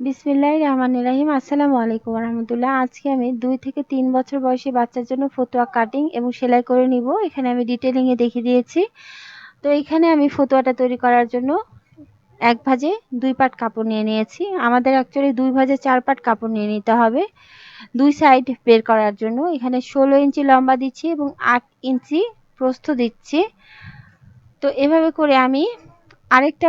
বিসমিল্লাহ রহমান রাহিম। আসসালামু আলাইকুম রহমতুল্লাহ আজকে আমি দুই থেকে তিন বছর বয়সী বাচ্চার জন্য ফতুয়া কাটিং এবং সেলাই করে নিব। এখানে আমি ডিটেলিংয়ে দেখিয়ে দিয়েছি। তো এখানে আমি ফতুয়াটা তৈরি করার জন্য এক ভাজে দুই পাট কাপড় নিয়ে নিয়েছি। আমাদের অ্যাকচুয়ালি দুই ভাজে চার পাট কাপড় নিয়ে নিতে হবে দুই সাইড বের করার জন্য। এখানে ষোলো ইঞ্চি লম্বা দিচ্ছি এবং আট ইঞ্চি প্রস্থ দিচ্ছি। তো এভাবে করে আমি আরেকটা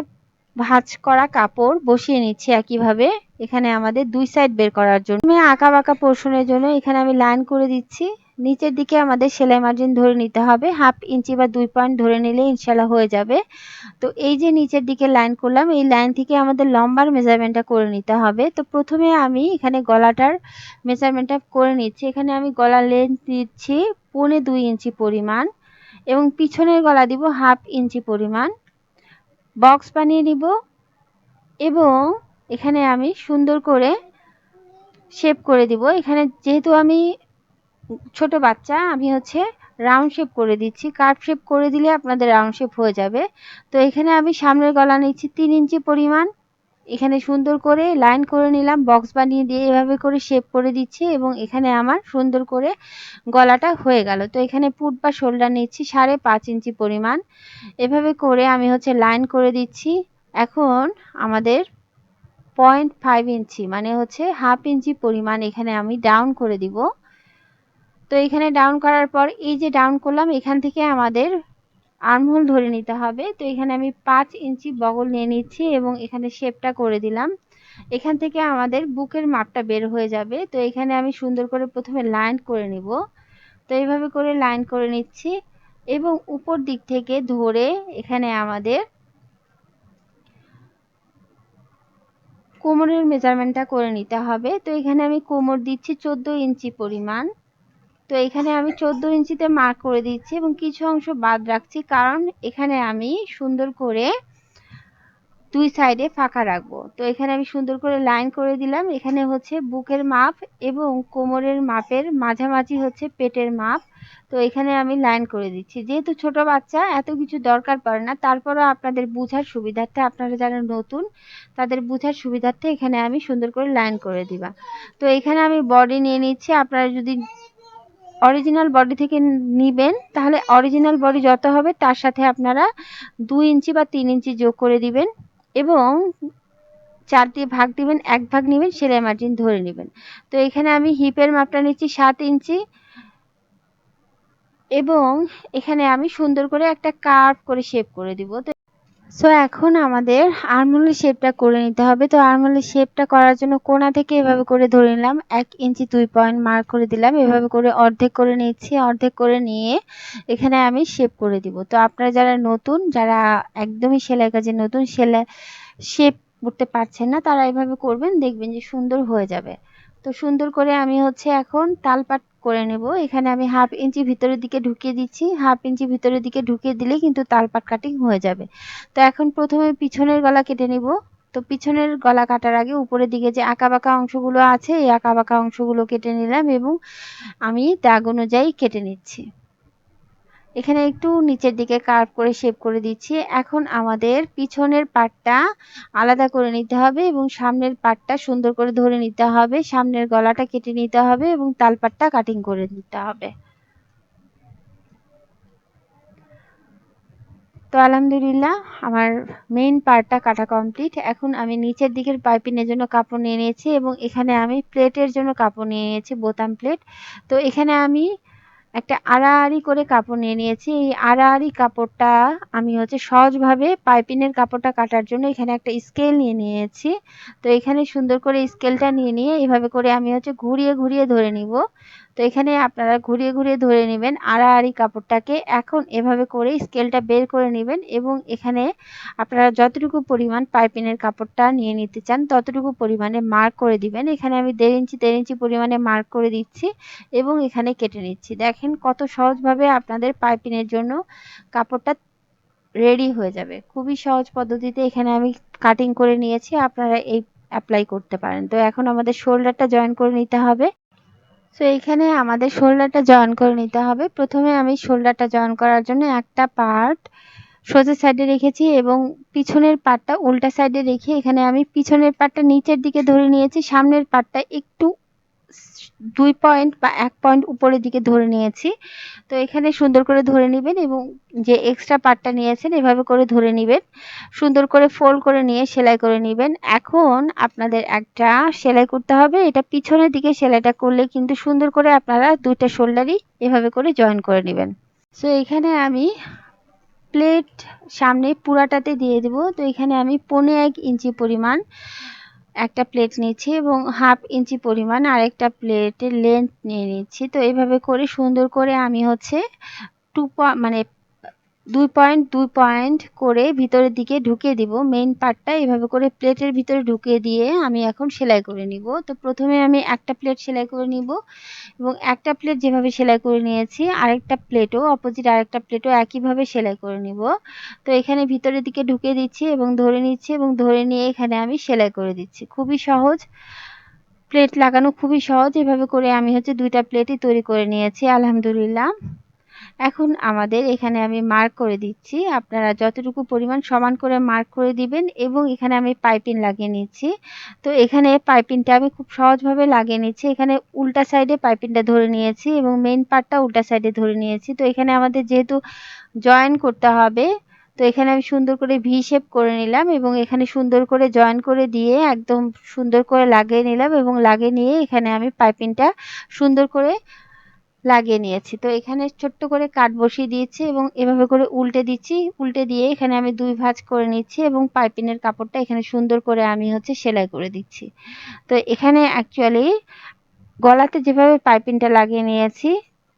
ভাঁজ করা কাপড় বসিয়ে নিচ্ছি একইভাবে। এখানে আমাদের দুই সাইড বের করার জন্য। আমি আঁকা বাঁকা পোর্শনের জন্য এখানে আমি লাইন করে দিচ্ছি। নিচের দিকে আমাদের সেলাই মার্জিন ধরে নিতে হবে। হাফ ইঞ্চি বা দুই পয়েন্ট ধরে নিলে ইনশাল্লাহ হয়ে যাবে। তো এই যে নিচের দিকে লাইন করলাম, এই লাইন থেকে আমাদের লম্বার মেজারমেন্টটা করে নিতে হবে। তো প্রথমে আমি এখানে গলাটার মেজারমেন্টটা করে নিচ্ছি। এখানে আমি গলার লেন্থ দিচ্ছি পৌনে দুই ইঞ্চি পরিমাণ এবং পিছনের গলা দিব হাফ ইঞ্চি পরিমাণ। বক্স বানিয়ে নিব এবং এখানে আমি সুন্দর করে শেপ করে দিব। এখানে যেহেতু আমি ছোট বাচ্চা, আমি হচ্ছে রাউন্ড শেপ করে দিচ্ছি। কার্ভ শেপ করে দিলে আপনাদের রাউন্ড শেপ হয়ে যাবে। তো এখানে আমি সামনের গলা নিচ্ছি তিন ইঞ্চি পরিমাণ। এখানে সুন্দর করে লাইন করে নিলাম বক্স বানিয়ে দিয়ে এভাবে করে শেপ করে দিচ্ছি এবং এখানে আমার সুন্দর করে গলাটা হয়ে গেল। তো এখানে পুট বা শোল্ডার নিচ্ছি সাড়ে পাঁচ ইঞ্চি পরিমাণ। এভাবে করে আমি হচ্ছে লাইন করে দিচ্ছি। এখন আমাদের পয়েন্ট ফাইভ ইঞ্চি মানে হচ্ছে হাফ ইঞ্চি পরিমাণ এখানে আমি ডাউন করে দিব। তো এখানে ডাউন করার পর এই যে ডাউন করলাম, এখান থেকে আমাদের আর্মহোল ধরে নিতে হবে। তো এখানে আমি পাঁচ ইঞ্চি বগল নিয়ে নিচ্ছি এবং এখানে শেপটা করে দিলাম। এখান থেকে আমাদের বুকের মাপটা বের হয়ে যাবে। তো এখানে আমি সুন্দর করে প্রথমে লাইন করে নিব। তো এইভাবে করে লাইন করে নিচ্ছি এবং উপর দিক থেকে ধরে এখানে আমাদের কোমরের মেজারমেন্টটা করে নিতে হবে। তো এখানে আমি কোমর দিচ্ছি চোদ্দ ইঞ্চি পরিমাণ। তো এখানে আমি চোদ্দ ইঞ্চিতে মার্ক করে দিচ্ছি এবং কিছু অংশ বাদ রাখছি, কারণ এখানে আমি সুন্দর করে দুই সাইডে ফাঁকা রাখব। তো এখানে আমি সুন্দর করে লাইন করে দিলাম। এখানে হচ্ছে বুকের মাপ এবং কোমরের মাপের মাঝামাঝি হচ্ছে পেটের মাপ। তো এখানে আমি লাইন করে দিচ্ছি। যেহেতু ছোট বাচ্চা, এত কিছু দরকার পড়ে না। তারপরও আপনাদের বুঝার সুবিধার্থে, আপনারা যারা নতুন, তাদের বুঝার সুবিধার্থে এখানে আমি সুন্দর করে লাইন করে দিবা। তো এখানে আমি বডি নিয়ে নিচ্ছি। আপনারা যদি অরিজিনাল বডি থেকে নিবেন, তাহলে অরিজিনাল বডি যত হবে তার সাথে আপনারা দুই ইঞ্চি বা তিন ইঞ্চি যোগ করে দিবেন এবং চার দিয়ে ভাগ দিবেন, এক ভাগ নেবেন, সেলাই মার্জিন ধরে নেবেন। তো এখানে আমি হিপের মাপটা নিচ্ছি সাত ইঞ্চি এবং এখানে আমি সুন্দর করে একটা কার্ভ করে শেপ করে দিব। সো এখন আমাদের আরমোলের শেপটা করে নিতে হবে। তো আরমোলের শেপটা করার জন্য কোনা থেকে এভাবে করে ধরে নিলাম, এক ইঞ্চি দুই পয়েন্ট মার্ক করে দিলাম। এভাবে করে অর্ধেক করে নিচ্ছি অর্ধেক করে নিয়ে এখানে আমি শেপ করে দিব। তো আপনারা যারা নতুন, যারা একদমই সেলাই কাজে নতুন, সেলাই শেপ করতে পারছেন না, তারা এভাবে করবেন, দেখবেন যে সুন্দর হয়ে যাবে। তো সুন্দর করে আমি হচ্ছে এখন তালপাট করে নেব। এখানে আমি হাফ ইঞ্চি ভিতরের দিকে ঢুকিয়ে দিচ্ছি। হাফ ইঞ্চি ভিতরের দিকে ঢুকিয়ে দিলে কিন্তু তালপাট কাটিং হয়ে যাবে। তো এখন প্রথমে পিছনের গলা কেটে নেব। তো পিছনের গলা কাটার আগে উপরের দিকে যে বাঁকা অংশগুলো আছে, এই বাঁকা অংশগুলো কেটে নিলাম এবং আমি দাগ অনুযায়ী কেটে নিচ্ছি। এখানে একটু নিচের দিকে কার্ভ করে শেপ করে দিচ্ছি। এখন আমাদের পিছনের পাটটা আলাদা করে নিতে হবে এবং সামনের পাটটা সুন্দর করে ধরে নিতে হবে। সামনের গলাটা কেটে নিতে হবে এবং তালপাটটা কাটিং করে নিতে হবে। তো আলহামদুলিল্লাহ, আমার মেইন পার্টটা কাটা কমপ্লিট এখন আমি নিচের দিকের পাইপিনের জন্য কাপড় নিয়ে নিয়েছি এবং এখানে আমি প্লেটের জন্য কাপড় নিয়ে নিয়েছি, বোতাম প্লেট তো এখানে আমি একটা আড়াআড়ি করে কাপড় নিয়ে নিয়েছি। এই আড়াআড়ি কাপড়টা আমি হচ্ছে সহজভাবে পাইপিনের কাপড়টা কাটার জন্য এখানে একটা স্কেল নিয়ে নিয়েছি। তো এখানে সুন্দর করে স্কেলটা নিয়ে নিয়ে এইভাবে করে আমি হচ্ছে ঘুরিয়ে ঘুরিয়ে ধরে নিব। তো এখানে আপনারা ঘুরিয়ে ঘুরিয়ে ধরে নেবেন আড়াআড়ি কাপড়টাকে। এখন এভাবে করে স্কেলটা বের করে নেবেন এবং এখানে আপনারা যতটুকু পরিমাণ পাইপিনের কাপড়টা নিয়ে নিতে চান ততটুকু পরিমাণে মার্ক করে দিবেন। এখানে আমি দেড় ইঞ্চি দেড় ইঞ্চি পরিমাণে মার্ক করে দিচ্ছি এবং এখানে কেটে নিচ্ছি। দেখেন কত সহজভাবে আপনাদের পাইপিনের জন্য কাপড়টা রেডি হয়ে যাবে। খুবই সহজ পদ্ধতিতে এখানে আমি কাটিং করে নিয়েছি। আপনারা এই অ্যাপ্লাই করতে পারেন। তো এখন আমাদের শোল্ডারটা জয়েন করে নিতে হবে। সো এইখানে আমাদের শোল্ডারটা জয়েন করে নিতে হবে। প্রথমে আমি শোল্ডারটা জয়েন করার জন্য একটা পার্ট সোজা সাইডে রেখেছি এবং পিছনের পাটটা উল্টা সাইডে রেখে এখানে আমি পিছনের পাটটা নিচের দিকে ধরে নিয়েছি। সামনের পাটটা একটু দুই পয়েন্ট বা এক পয়েন্ট উপরের দিকে ধরে নিয়েছি। তো এখানে সুন্দর করে ধরে নেবেন এবং যে এক্সট্রা পার্টটা নিয়েছেন, এভাবে করে ধরে নেবেন। সুন্দর করে ফোল্ড করে নিয়ে সেলাই করে নেবেন। এখন আপনাদের একটা সেলাই করতে হবে। এটা পিছনের দিকে সেলাইটা করলে কিন্তু সুন্দর করে আপনারা দুইটা শোল্ডারই এভাবে করে জয়েন করে নেবেন। সো এখানে আমি প্লেট সামনে পুরাটাতে দিয়ে দেব। তো এখানে আমি পনে এক ইঞ্চি পরিমাণ একটা প্লেট নিচ্ছি এবং হাফ ইঞ্চি পরিমাণ আরেকটা প্লেটের লেন্থ নিয়ে নিচ্ছি। তো এইভাবে করে সুন্দর করে আমি হচ্ছে টুপা মানে দুই পয়েন্ট দুই পয়েন্ট করে ভিতরের দিকে ঢুকিয়ে দিব। মেইন পার্টটা এভাবে করে প্লেটের ভিতরে ঢুকিয়ে দিয়ে আমি এখন সেলাই করে নিব। তো প্রথমে আমি একটা প্লেট সেলাই করে নিব এবং একটা প্লেট যেভাবে সেলাই করে নিয়েছি, আরেকটা প্লেটও অপোজিট আরেকটা প্লেটও একইভাবে সেলাই করে নিব। তো এখানে ভিতরের দিকে ঢুকিয়ে দিচ্ছি এবং ধরে নিচ্ছি এবং ধরে নিয়ে এখানে আমি সেলাই করে দিচ্ছি। খুবই সহজ। প্লেট লাগানো খুবই সহজ। এভাবে করে আমি হচ্ছে দুইটা প্লেটই তৈরি করে নিয়েছি, আলহামদুলিল্লাহ। এখন আমাদের এখানে আমি মার্ক করে দিচ্ছি। আপনারা যতটুকু পরিমাণ সমান করে মার্ক করে দিবেন এবং এখানে আমি পাইপিং লাগিয়ে নিচ্ছি। তো এখানে পাইপিংটা আমি খুব সহজভাবে লাগিয়ে নিচ্ছি। এখানে উল্টা সাইডে পাইপিংটা ধরে নিয়েছি এবং মেইন পার্টটা উল্টা সাইডে ধরে নিয়েছি। তো এখানে আমাদের যেহেতু জয়েন করতে হবে, তো এখানে আমি সুন্দর করে ভি শেপ করে নিলাম এবং এখানে সুন্দর করে জয়েন করে দিয়ে একদম সুন্দর করে লাগিয়ে নিলাম এবং লাগিয়ে নিয়ে এখানে আমি পাইপিংটা সুন্দর করে লাগিয়ে নিয়েছি। তো এখানে ছোট্ট করে কাট বসিয়ে দিয়েছি এবং এভাবে করে উল্টে দিচ্ছি। উল্টে দিয়ে এখানে আমি দুই ভাঁজ করে নিচ্ছি এবং পাইপিনের কাপড়টা এখানে সুন্দর করে আমি হচ্ছে সেলাই করে দিচ্ছি। তো এখানে অ্যাকচুয়ালি গলাতে যেভাবে পাইপিংটা লাগিয়ে নিয়েছি,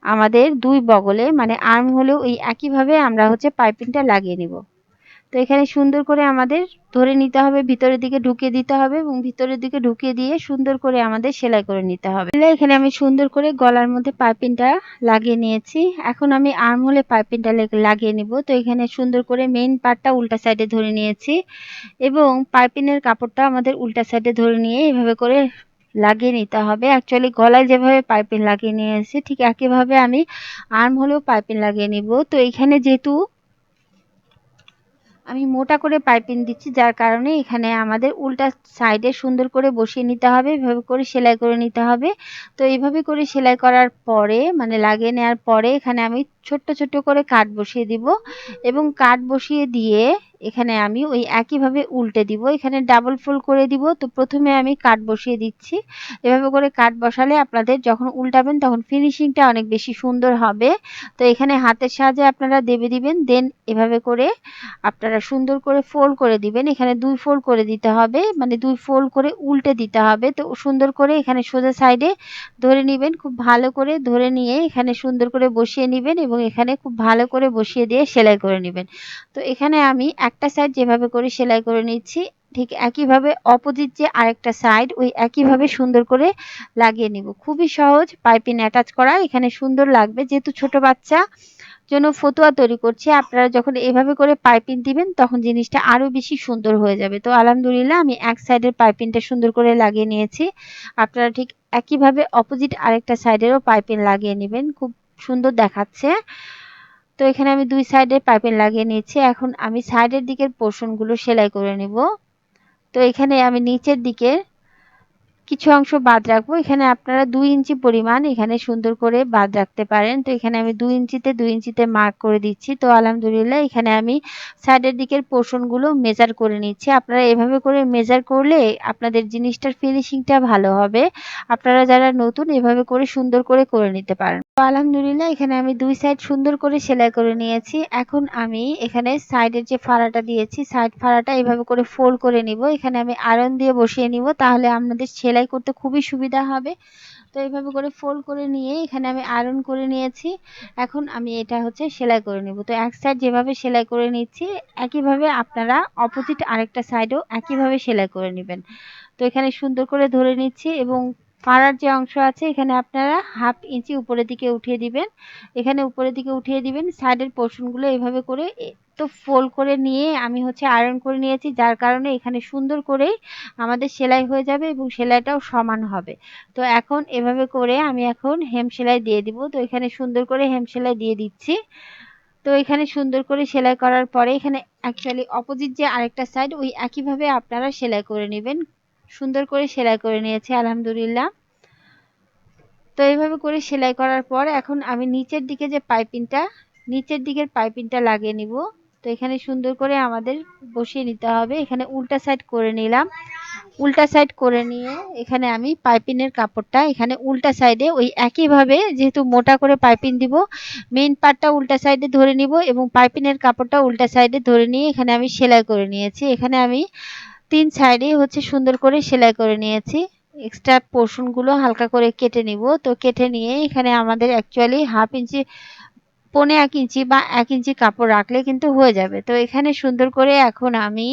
আমাদের দুই বগলে মানে আর্ম হলেও ওই একইভাবে আমরা হচ্ছে পাইপিংটা লাগিয়ে নিব। তো এখানে সুন্দর করে আমাদের ধরে নিতে হবে, ভিতরের দিকে ঢুকিয়ে দিতে হবে এবং ভিতরের দিকে ঢুকিয়ে দিয়ে সুন্দর করে আমাদের সেলাই করে নিতে হবে। এখানে আমি সুন্দর করে গলার মধ্যে পাইপিংটা লাগিয়ে নিয়েছি। এখন আমি আর্ম হলে পাইপিংটা লাগিয়ে নিব। তো এখানে সুন্দর করে মেইন পার্টটা উল্টা সাইডে ধরে নিয়েছি এবং পাইপিনের কাপড়টা আমাদের উল্টা সাইডে ধরে নিয়ে এভাবে করে লাগিয়ে নিতে হবে। অ্যাকচুয়ালি গলায় যেভাবে পাইপিং লাগিয়ে নিয়েছি, ঠিক একইভাবে আমি আর্ম হলেও পাইপিং লাগিয়ে নিব। তো এখানে যেহেতু আমি মোটা করে পাইপিং দিচ্ছি, যার কারণে এখানে আমাদের উল্টা সাইডে সুন্দর করে বসিয়ে নিতে হবে, এভাবে করে সেলাই করে নিতে হবে। তো এইভাবে করে সেলাই করার পরে মানে লাগিয়ে নেওয়ার পরে এখানে আমি ছোট্ট ছোট্ট করে কাঠ বসিয়ে দিব এবং কাঠ বসিয়ে দিয়ে এখানে আমি ওই একইভাবে উল্টে দিব। এখানে ডাবল ফোল্ড করে দিব। তো প্রথমে আমি কাঠ বসিয়ে দিচ্ছি। এভাবে করে কাঠ বসালে আপনাদের যখন উল্টাবেন তখন ফিনিশিংটা অনেক বেশি সুন্দর হবে। তো এখানে হাতের সাহায্যে আপনারা দেবে দিবেন। দেন এভাবে করে আপনারা সুন্দর করে ফোল্ড করে দিবেন। এখানে দুই ফোল্ড করে দিতে হবে। মানে দুই ফোল্ড করে উল্টে দিতে হবে। তো সুন্দর করে এখানে সোজা সাইডে ধরে নেবেন। খুব ভালো করে ধরে নিয়ে এখানে সুন্দর করে বসিয়ে নেবেন এবং এখানে খুব ভালো করে বসিয়ে দিয়ে সেলাই করে নেবেন। তো এখানে আমি একটা সাইড যেভাবে করে সেলাই করে নিচ্ছি, ঠিক একইভাবে অপোজিট যে আরেকটা সাইড ওই একইভাবে সুন্দর করে লাগিয়ে নিব। খুবই সহজ পাইপিং অ্যাটাচ করা, এখানে সুন্দর লাগবে। যেহেতু ছোট বাচ্চা, জন্য ফতুয়া তৈরি করছি। আপনারা যখন এভাবে করে পাইপিং দিবেন, তখন জিনিসটা আরও বেশি সুন্দর হয়ে যাবে। তো আলহামদুলিল্লাহ আমি এক সাইডের পাইপিংটা সুন্দর করে লাগিয়ে নিয়েছি। আপনারা ঠিক একইভাবে অপোজিট আরেকটা সাইডেরও পাইপিং লাগিয়ে নেবেন। খুব সুন্দর দেখাচ্ছে। তো এখানে আমি দুই সাইডে পাইপিং লাগিয়ে নিয়েছি। এখন আমি সাইডের দিকের পোর্শনগুলো সেলাই করে নেব। তো এখানে আমি নিচের দিকে কিছু অংশ বাদ রাখব। এখানে আপনারা দুই ইঞ্চি পরিমাণ এখানে সুন্দর করে বাদ রাখতে পারেন। তো এখানে আমি দুই ইঞ্চিতে দুই ইঞ্চিতে মার্ক করে দিচ্ছি। তো আলহামদুলিল্লাহ এখানে আমি সাইডের দিকের পোর্শনগুলো মেজার করে নিচ্ছি। আপনারা এভাবে করে মেজার করলে আপনাদের জিনিসটার ফিনিশিংটা ভালো হবে। আপনারা যারা নতুন এভাবে করে সুন্দর করে করে নিতে পারেন। আলহামদুলিল্লাহ, এখানে আমি দুই সাইড সুন্দর করে সেলাই করে নিয়েছি। এখন আমি এখানে সাইডের যে ফাড়াটা দিয়েছি সাইড ফাড়াটা এভাবে করে ফোল্ড করে নিব। এখানে আমি আয়রন দিয়ে বসিয়ে নিব, তাহলে আপনাদের সেলাই করতে খুবই সুবিধা হবে। তো এইভাবে করে ফোল্ড করে নিয়ে এখানে আমি আয়রন করে নিয়েছি। এখন আমি এটা হচ্ছে সেলাই করে নিব। তো এক সাইড যেভাবে সেলাই করে নিচ্ছি, একইভাবে আপনারা অপোজিট আরেকটা সাইডও একইভাবে সেলাই করে নেবেন। তো এখানে সুন্দর করে ধরে নিচ্ছি এবং পাড়ার যে অংশ আছে, এখানে আপনারা হাফ ইঞ্চি উপরের দিকে উঠিয়ে দিবেন। এখানে উপরের দিকে উঠিয়ে দিবেন। সাইডের পোর্শনগুলো এভাবে করে তো ফোল্ড করে নিয়ে আমি হচ্ছে আয়রন করে নিয়েছি, যার কারণে এখানে সুন্দর করে আমাদের সেলাই হয়ে যাবে এবং সেলাইটাও সমান হবে। তো এখন এভাবে করে আমি এখন হেম সেলাই দিয়ে দিব। তো এখানে সুন্দর করে হেম সেলাই দিয়ে দিচ্ছি। তো এখানে সুন্দর করে সেলাই করার পরে এখানে অ্যাকচুয়ালি অপোজিট যে আরেকটা সাইড ওই একইভাবে আপনারা সেলাই করে নেবেন। সুন্দর করে সেলাই করে নিয়েছি, আলহামদুলিল্লাহ। তো এইভাবে করে সেলাই করার পর এখন আমি নিচের দিকে যে পাইপিংটা, নিচের দিকের পাইপিংটা লাগিয়ে নিব। তো এখানে সুন্দর করে আমাদের বসিয়ে নিতে হবে। এখানে উল্টা সাইড করে নিলাম। উল্টা সাইড করে নিয়ে এখানে আমি পাইপিনের কাপড়টা এখানে উল্টা সাইডে ওই একইভাবে যেহেতু মোটা করে পাইপিং দিব মেইন পার্টটা উল্টা সাইডে ধরে নিব এবং পাইপিনের কাপড়টা উল্টা সাইডে ধরে নিয়ে এখানে আমি সেলাই করে নিয়েছি। এখানে আমি তিন সাইডে হচ্ছে সুন্দর করে সেলাই করে নিয়েছি। এক্সট্রা পোর্শনগুলো হালকা করে কেটে নিব। তো কেটে নিয়ে এখানে আমাদের অ্যাকচুয়ালি হাফ ইঞ্চি পনে এক ইঞ্চি বা এক ইঞ্চি কাপড় রাখলে কিন্তু হয়ে যাবে। তো এখানে সুন্দর করে এখন আমি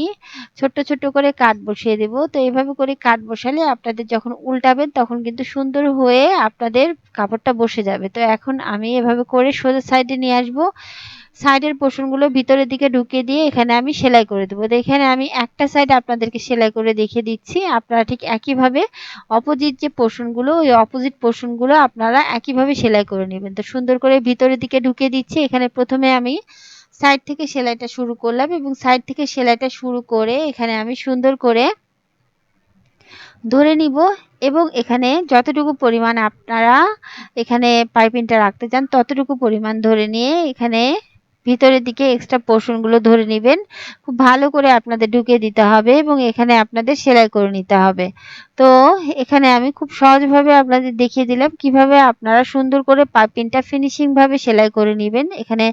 ছোট্ট ছোট্ট করে কাট বসিয়ে দেব। তো এইভাবে করে কাট বসালে আপনাদের যখন উল্টাবেন তখন কিন্তু সুন্দর হয়ে আপনাদের কাপড়টা বসে যাবে। তো এখন আমি এভাবে করে সোজা সাইডে নিয়ে আসব। সাইডের পোর্শনগুলো ভিতরের দিকে ঢুকিয়ে দিয়ে এখানে আমি সেলাই করে দেবো। তো এখানে আমি একটা সাইড আপনাদেরকে সেলাই করে দেখিয়ে দিচ্ছি। আপনারা ঠিক একইভাবে অপোজিট যে পোর্শনগুলো, ওই অপোজিট পোর্শনগুলো আপনারা একইভাবে সেলাই করে নেবেন। তো সুন্দর করে ভিতরের দিকে ঢুকিয়ে দিচ্ছি। এখানে প্রথমে আমি সাইড থেকে সেলাইটা শুরু করলাম এবং সাইড থেকে সেলাইটা শুরু করে এখানে আমি সুন্দর করে ধরে নিব এবং এখানে যতটুকু পরিমাণ আপনারা এখানে পাইপিংটা রাখতে চান, ততটুকু পরিমাণ ধরে নিয়ে এখানে ভিতরের দিকে এক্সট্রা পোর্শনগুলো ধরে নেবেন। খুব ভালো করে আপনাদের ঢুকিয়ে দিতে হবে এবং এখানে আপনাদের সেলাই করে নিতে হবে। তো এখানে আমি খুব সহজভাবে আপনাদের দেখিয়ে দিলাম কীভাবে আপনারা সুন্দর করে পাইপিনটা ফিনিশিংভাবে সেলাই করে নেবেন। এখানে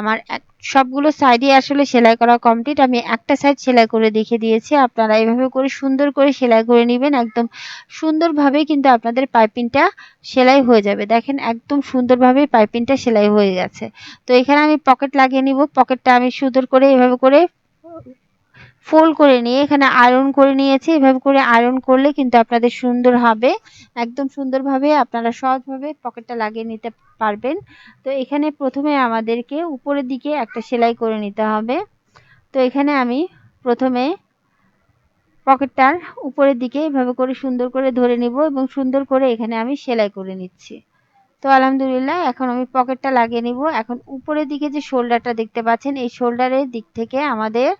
আমার সবগুলো সাইডে আসলে সেলাই করা কমপ্লিট আমি একটা সাইড সেলাই করে দেখিয়ে দিয়েছি। আপনারা এভাবে করে সুন্দর করে সেলাই করে নেবেন। একদম সুন্দরভাবে কিন্তু আপনাদের পাইপিংটা সেলাই হয়ে যাবে। দেখেন, একদম সুন্দরভাবে পাইপিংটা সেলাই হয়ে গেছে। তো এখানে আমি পকেট লাগিয়ে নিব। পকেটটা আমি সুন্দর করে এভাবে করে ফোল্ড করে নিয়ে, এখানে আয়রন করে নিয়েছি। এভাবে করে আয়রন করলে কিন্তু আপনাদের সুন্দর হবে। একদম সুন্দরভাবে আপনারা সহজভাবে পকেটটা লাগিয়ে নিতে পারবেন। তো এখানে প্রথমে আমাদেরকে উপরের দিকে একটা সেলাই করে নিতে হবে। তো এখানে আমি প্রথমে পকেটটার উপরের দিকে এভাবে করে সুন্দর করে ধরে নিব এবং সুন্দর করে এখানে আমি সেলাই করে নিচ্ছি। তো আলহামদুলিল্লাহ, এখন আমি পকেটটা লাগিয়ে নিব। এখন উপরের দিকে যে শোল্ডারটা দেখতে পাচ্ছেন, এই শোল্ডারের দিক থেকে আমাদের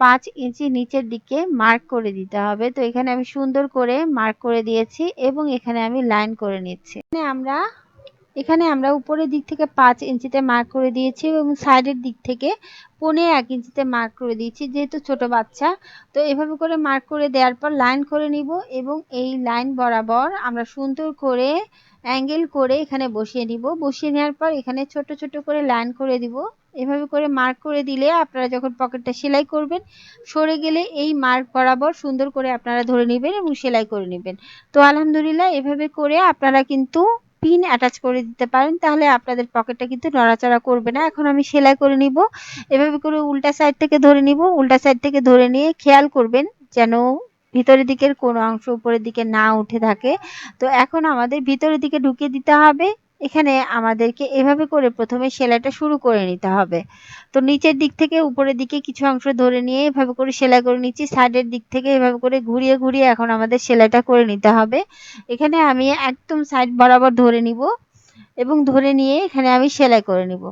পাঁচ ইঞ্চি নিচের দিকে মার্ক করে দিতে হবে। তো এখানে আমি সুন্দর করে মার্ক করে দিয়েছি এবং এখানে আমি লাইন করে নিচ্ছি। এখানে আমরা এখানে আমরা উপরের দিক থেকে পাঁচ ইঞ্চিতে মার্ক করে দিয়েছি এবং সাইডের দিক থেকে পনে এক ইঞ্চিতে মার্ক করে দিয়েছি, যেহেতু ছোট বাচ্চা। তো এভাবে করে মার্ক করে দেওয়ার পর লাইন করে নিব এবং এই লাইন বরাবর আমরা সুন্দর করে অ্যাঙ্গেল করে এখানে বসিয়ে নিব। বসিয়ে নেওয়ার পর এখানে ছোট ছোট করে লাইন করে দিব। এভাবে করে মার্ক করে দিলে আপনারা যখন পকেটটা সেলাই করবেন, সরে গেলে এই মার্ক বরাবর সুন্দর করে আপনারা ধরে নেবেন এবং সেলাই করে নেবেন। তো আলহামদুলিল্লাহ এভাবে করে আপনারা কিন্তু পিন অ্যাটাচ করে দিতে পারেন, তাহলে আপনাদের পকেটটা কিন্তু নড়াচড়া করবে না। এখন আমি সেলাই করে নিব। এভাবে করে উল্টা সাইড থেকে ধরে নিব। উল্টা সাইড থেকে ধরে নিয়ে খেয়াল করবেন যেন ভিতরের দিকের কোনো অংশ উপরের দিকে না উঠে থাকে। তো এখন আমাদের ভিতরের দিকে ঢুকিয়ে দিতে হবে। এখানে আমাদেরকে এভাবে করে প্রথমে সেলাইটা শুরু করে নিতে হবে। তো নিচের দিক থেকে উপরের দিকে কিছু অংশ ধরে নিয়ে এভাবে করে সেলাই করে নিচ্ছি। সাইডের দিক থেকে এভাবে করে ঘুরিয়ে ঘুরিয়ে এখন আমাদের সেলাইটা করে নিতে হবে। এখানে আমি একদম সাইড বরাবর ধরে নিব এবং ধরে নিয়ে এখানে আমি সেলাই করে নিব।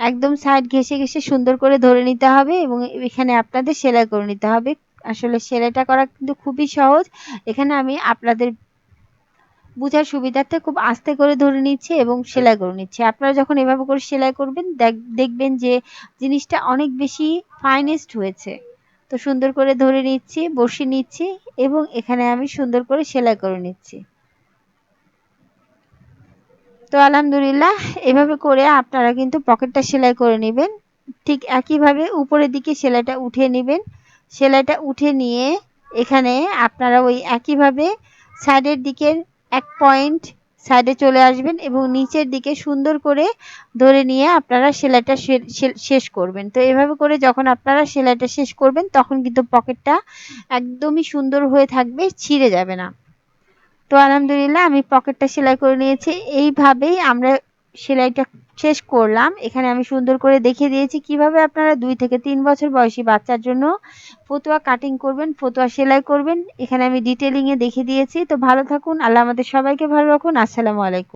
একদম সাইড ঘেসে ঘেসে সুন্দর করে ধরে নিতে হবে এবং এখানে আপনাদের সেলাই করে নিতে হবে। আসলে সেলাইটা করা কিন্তু খুবই সহজ। এখানে আমি আপনাদের বোঝার সুবিধার্থে খুব আস্তে করে ধরে নিচ্ছে এবং সেলাই করে নিচ্ছে। আপনারা যখন এভাবে করে সেলাই করবেন দেখবেন যে জিনিসটা অনেক বেশি ফাইনেস্ট হয়েছে। তো সুন্দর করে ধরে নিচ্ছি বসিয়ে নিচ্ছি এবং এখানে আমি সুন্দর করে সেলাই করে নিচ্ছি। তো আলহামদুলিল্লাহ এভাবে করে আপনারা কিন্তু পকেটটা সেলাই করে নেবেন। ঠিক একইভাবে উপরের দিকে সেলাইটা উঠে নেবেন। সেলাইটা উঠে নিয়ে এখানে আপনারা ওই একইভাবে সাইডের দিকের এক পয়েন্ট সাইডে চলে আসবেন এবং নিচের দিকে সুন্দর করে ধরে নিয়ে আপনারা সেলাইটা শেষ করবেন। তো এভাবে করে যখন আপনারা সেলাইটা শেষ করবেন, তখন কিন্তু পকেটটা একদমই সুন্দর হয়ে থাকবে, ছিঁড়ে যাবে না। তো আলহামদুলিল্লাহ আমি পকেটটা সেলাই করে নিয়েছি। এইভাবেই আমরা সেলাইটা শেষ করলাম। এখানে আমি সুন্দর করে দেখিয়ে দিয়েছি কীভাবে আপনারা দুই থেকে তিন বছর বয়সী বাচ্চার জন্য ফতুয়া কাটিং করবেন, ফতুয়া সেলাই করবেন। এখানে আমি ডিটেলিংয়ে দেখিয়ে দিয়েছি। তো ভালো থাকুন, আল্লাহ আমাদের সবাইকে ভালো রাখুন। আসসালামু আলাইকুম।